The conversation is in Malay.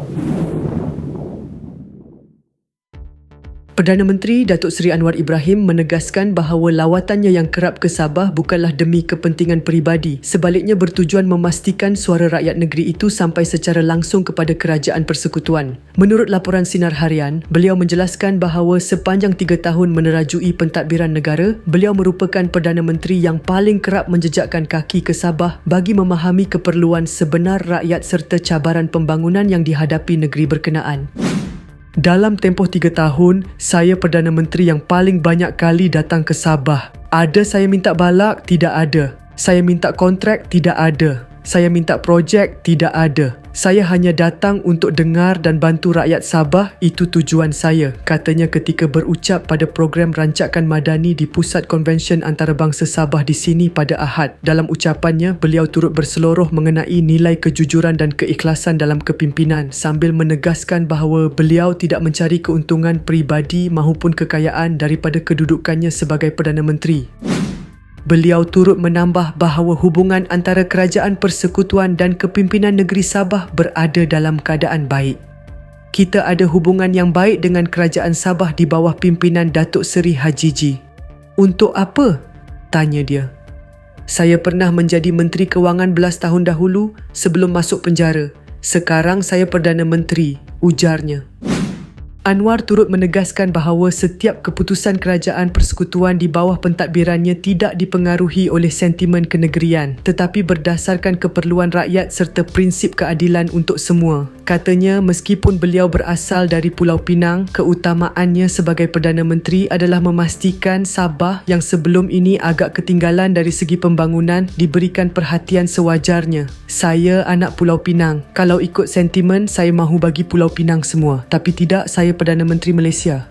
ハハハハ! Perdana Menteri Datuk Seri Anwar Ibrahim menegaskan bahawa lawatannya yang kerap ke Sabah bukanlah demi kepentingan peribadi, sebaliknya bertujuan memastikan suara rakyat negeri itu sampai secara langsung kepada kerajaan persekutuan. Menurut laporan Sinar Harian, beliau menjelaskan bahawa sepanjang tiga tahun menerajui pentadbiran negara, beliau merupakan Perdana Menteri yang paling kerap menjejakkan kaki ke Sabah bagi memahami keperluan sebenar rakyat serta cabaran pembangunan yang dihadapi negeri berkenaan. Dalam tempoh tiga tahun, saya Perdana Menteri yang paling banyak kali datang ke Sabah. Ada saya minta balak? Tidak ada. Saya minta kontrak? Tidak ada. Saya minta projek? Tidak ada. Saya hanya datang untuk dengar dan bantu rakyat Sabah, itu tujuan saya, katanya ketika berucap pada program rancakan madani di Pusat Konvensyen Antarabangsa Sabah di sini pada Ahad. Dalam ucapannya, beliau turut berseloroh mengenai nilai kejujuran dan keikhlasan dalam kepimpinan sambil menegaskan bahawa beliau tidak mencari keuntungan peribadi maupun kekayaan daripada kedudukannya sebagai Perdana Menteri. Beliau turut menambah bahawa hubungan antara kerajaan persekutuan dan kepimpinan negeri Sabah berada dalam keadaan baik. Kita ada hubungan yang baik dengan kerajaan Sabah di bawah pimpinan Datuk Seri Hajiji. Untuk apa? Tanya dia. Saya pernah menjadi Menteri Kewangan belas tahun dahulu sebelum masuk penjara. Sekarang saya Perdana Menteri, ujarnya. Anwar turut menegaskan bahawa setiap keputusan kerajaan persekutuan di bawah pentadbirannya tidak dipengaruhi oleh sentimen kenegerian tetapi berdasarkan keperluan rakyat serta prinsip keadilan untuk semua. Katanya meskipun beliau berasal dari Pulau Pinang, keutamaannya sebagai Perdana Menteri adalah memastikan Sabah yang sebelum ini agak ketinggalan dari segi pembangunan diberikan perhatian sewajarnya. Saya anak Pulau Pinang. Kalau ikut sentimen, saya mahu bagi Pulau Pinang semua. Tapi tidak saya Perdana Menteri Malaysia.